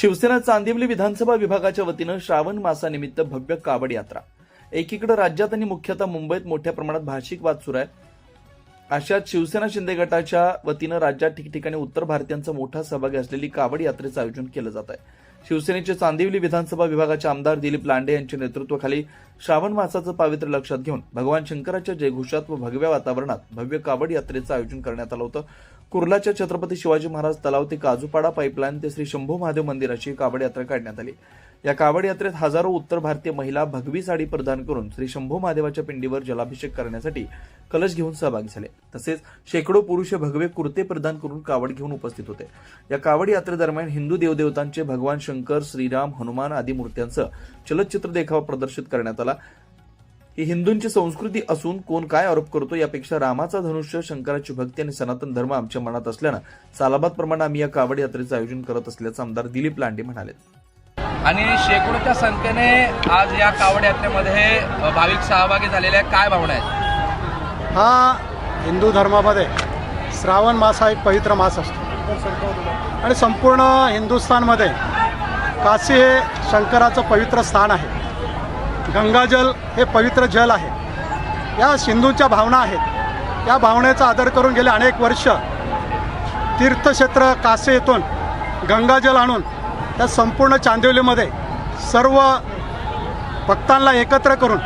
शिवसेना चांदिवली विधानसभा विभागाच्या वतीनं श्रावण मासानिमित्त भव्य कावड यात्रा. एकीकडे राज्यात आणि मुख्यतः मुंबईत मोठ्या प्रमाणात भाषिक वाद सुरू आहे अशात शिवसेना शिंदे गटाच्या वतीनं राज्यात ठिकठिकाणी उत्तर भारतीयांचा मोठा सहभागी असलेली कावड यात्रेचं आयोजन केलं जात आहे. शिवसेनेचे चांदिवली विधानसभा विभागाचे आमदार दिलीप लांडे यांच्या नेतृत्वाखाली श्रावण मासाचं पावित्र्य लक्षात घेऊन भगवान शंकराच्या जयघोषात व भगव्या वातावरणात भव्य कावड यात्रेचं आयोजन करण्यात आलं होतं. कुर्लाच्या छत्रपती शिवाजी महाराज तलाव ते काजूपाडा पाईपलाईन ते श्री शंभू महादेव मंदिराची कावड यात्रा काढण्यात आली. या कावड यात्रेत हजारो उत्तर भारतीय महिला भगवी साडी प्रदान करून श्री शंभू महादेवाच्या पिंडीवर जलाभिषेक करण्यासाठी कलश घेऊन सहभागी झाले. तसेच शेकडो पुरुष भगवे कुर्ते प्रदान करून कावड घेऊन उपस्थित होते. या कावड यात्रेदरम्यान हिंदू देवदेवतांचे भगवान शंकर श्रीराम हनुमान आदी मूर्त्यांचं चलचित्र देखावा प्रदर्शित करण्यात आला. ही हिंदूंची संस्कृती असून कोण काय आरोप करतो यापेक्षा रामाचा धनुष्य शंकराची भक्ती आणि सनातन धर्म आमच्या मनात असल्यानं सालाबाद प्रमाणे आम्ही या कावड यात्रेचं आयोजन करत असल्याचं आमदार दिलीप लांडे म्हणाले. आणि शेकडोच्या संख्येने आज या कावड यात्रेमध्ये भाविक सहभागी झालेले आहेत. काय भावना आहेत? हा हिंदू धर्मामध्ये श्रावण मास हा एक पवित्र मास असतो. आणि संपूर्ण हिंदुस्थानमध्ये काशी हे शंकराचं पवित्र स्थान आहे. गंगाजल हे पवित्र जल आहे. या सिंधूंच्या भावना आहेत. या भावनेचा आदर करून गेले अनेक वर्ष तीर्थक्षेत्र कासे येथून गंगाजल आणून त्या संपूर्ण चांदिवलीमध्ये सर्व भक्तांना एकत्र करून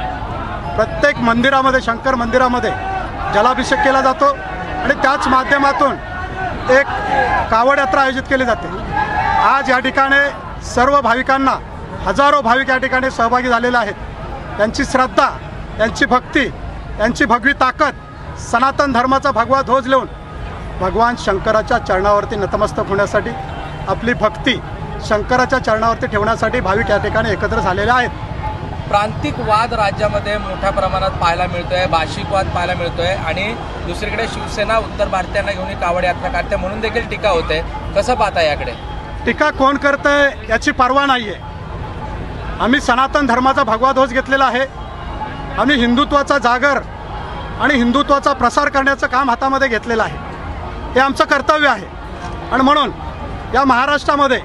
प्रत्येक मंदिरामध्ये शंकर मंदिरामध्ये जलाभिषेक केला जातो आणि त्याच माध्यमातून एक कावड यात्रा आयोजित केली जाते. आज या ठिकाणी सर्व भाविकांना हजारो भाविक या ठिकाणी सहभागी झालेले आहेत. त्यांची श्रद्धा त्यांची भक्ती त्यांची भगवी ताकद सनातन धर्माचा भगवा ध्वज लेऊन भगवान शंकराच्या चरणावरती नतमस्तक होण्यासाठी आपली भक्ती शंकराच्या चरणावरती ठेवण्यासाठी भाविक या ठिकाणी एकत्र झालेले आहेत. प्रांतिक वाद राज्यामध्ये मोठ्या प्रमाणात पाहायला मिळतोय भाषिक वाद पाहायला मिळतोय आणि दुसरीकडे शिवसेना उत्तर भारतीयांना घेऊन ही कावड यात्रा काढते म्हणून देखील टीका होते. कसं पाहता याकडे? टीका कोण करतंय याची पर्वा नाही आहे आम्ही सनातन धर्माचा भगवा ध्वज घेतलेला आहे. आम्ही हिंदुत्वाचा जागर आणि हिंदुत्वाचा प्रसार करण्याचं काम हातामध्ये घेतलेलं आहे. हे आमचं कर्तव्य आहे. आणि म्हणून या महाराष्ट्रामध्ये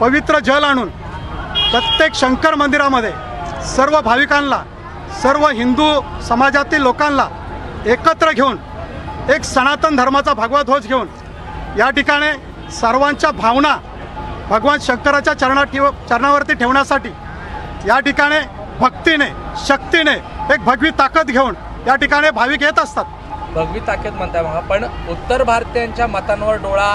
पवित्र जल आणून प्रत्येक शंकर मंदिरामध्ये सर्व भाविकांना सर्व हिंदू समाजातील लोकांना एकत्र घेऊन एक सनातन धर्माचा भगवा ध्वज घेऊन या ठिकाणी सर्वांच्या भावना भगवान शंकराच्या चरणा ठेव चरणावरती ठेवण्यासाठी या ठिकाणी भक्तीने शक्तीने एक भगवी ताकद घेऊन या ठिकाणी भाविक येत असतात. भगवी ताकद म्हणताय मग पण उत्तर भारतीयांच्या मतांवर डोळा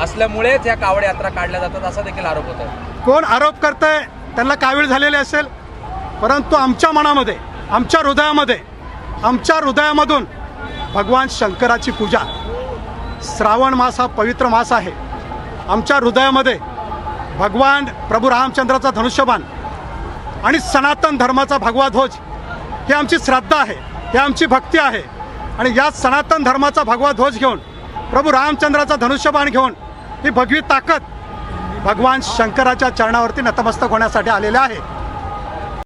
असल्यामुळेच या कावड यात्रा काढल्या जातात असा देखील आरोप होतो कोण आरोप करतंय त्यांना कावीळ झालेले असेल? परंतु आमच्या मनामध्ये आमच्या हृदयामध्ये आमच्या हृदयामधून भगवान शंकराची पूजा श्रावण मास हा पवित्र मास आहे. आमच्या हृदयामध्ये भगवान प्रभू रामचंद्राचा धनुष्यबाण आणि सनातन धर्माचा भगवा ध्वज. ही आमची श्रद्धा आहे. ही आमची भक्ती आहे. आणि या सनातन धर्माचा भगवा ध्वज घेऊन प्रभू रामचंद्राचा धनुष्यबाण घेऊन ही भगवी ताकद भगवान शंकराच्या चरणावरती नतमस्तक होण्यासाठी आलेले आहे.